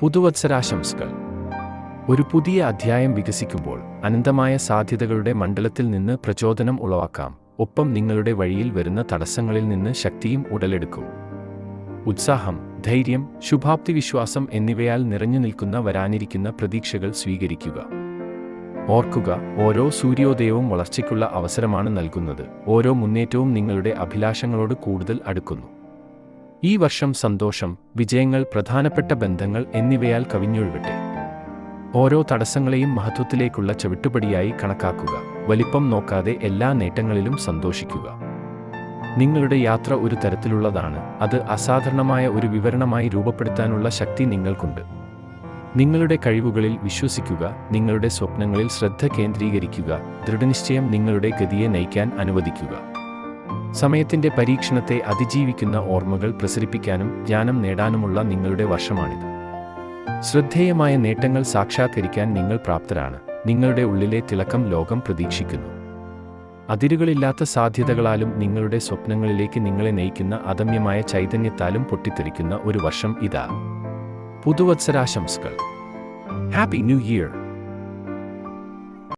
പുതുവത്സരാശംസകൾ. ഒരു പുതിയ അധ്യായം വികസിക്കുമ്പോൾ അനന്തമായ സാധ്യതകളുടെ മണ്ഡലത്തിൽ നിന്ന് പ്രചോദനം ഉളവാക്കാം. ഒപ്പം നിങ്ങളുടെ വഴിയിൽ വരുന്ന തടസ്സങ്ങളിൽ നിന്ന് ശക്തിയും ഉടലെടുക്കും. ഉത്സാഹം ധൈര്യം ശുഭാപ്തി വിശ്വാസം എന്നിവയാൽ നിറഞ്ഞു നിൽക്കുന്ന വരാനിരിക്കുന്ന പ്രതീക്ഷകൾ സ്വീകരിക്കുക. ഓർക്കുക ഓരോ സൂര്യോദയവും വളർച്ചയ്ക്കുള്ള അവസരമാണ് നൽകുന്നത്. ഓരോ മുന്നേറ്റവും നിങ്ങളുടെ അഭിലാഷങ്ങളോട് കൂടുതൽ അടുക്കുന്നു. ഈ വർഷം സന്തോഷം വിജയങ്ങൾ പ്രധാനപ്പെട്ട ബന്ധങ്ങൾ എന്നിവയാൽ കവിഞ്ഞൊഴുകട്ടെ. ഓരോ തടസ്സങ്ങളെയും മഹത്വത്തിലേക്കുള്ള ചവിട്ടുപടിയായി കണക്കാക്കുക. വലിപ്പം നോക്കാതെ എല്ലാ നേട്ടങ്ങളിലും സന്തോഷിക്കുക. നിങ്ങളുടെ യാത്ര ഒരു തരത്തിലുള്ളതാണ്. അത് അസാധാരണമായ ഒരു വിവരണമായി രൂപപ്പെടുത്താനുള്ള ശക്തി നിങ്ങൾക്കുണ്ട്. നിങ്ങളുടെ കഴിവുകളിൽ വിശ്വസിക്കുക നിങ്ങളുടെ സ്വപ്നങ്ങളിൽ ശ്രദ്ധ കേന്ദ്രീകരിക്കുക ദൃഢനിശ്ചയം നിങ്ങളുടെ ഗതിയെ നയിക്കാൻ അനുവദിക്കുക. സമയത്തിന്റെ പരീക്ഷണത്തെ അതിജീവിക്കുന്ന ഓർമ്മകൾ പ്രസരിപ്പിക്കാനും ജ്ഞാനം നേടാനുമുള്ള നിങ്ങളുടെ വർഷമാണിത്. ശ്രദ്ധേയമായ നേട്ടങ്ങൾ സാക്ഷാത്കരിക്കാൻ നിങ്ങൾ പ്രാപ്തരാണ്. നിങ്ങളുടെ ഉള്ളിലെ തിളക്കം ലോകം പ്രതീക്ഷിക്കുന്നു. അതിരുകളില്ലാത്ത സാധ്യതകളാലും നിങ്ങളുടെ സ്വപ്നങ്ങളിലേക്ക് നിങ്ങളെ നയിക്കുന്ന അദമ്യമായ ചൈതന്യത്താലും പൊട്ടിത്തെറിക്കുന്ന ഒരു വർഷം ഇതാ. പുതുവത്സരാശംസകൾ. Happy new year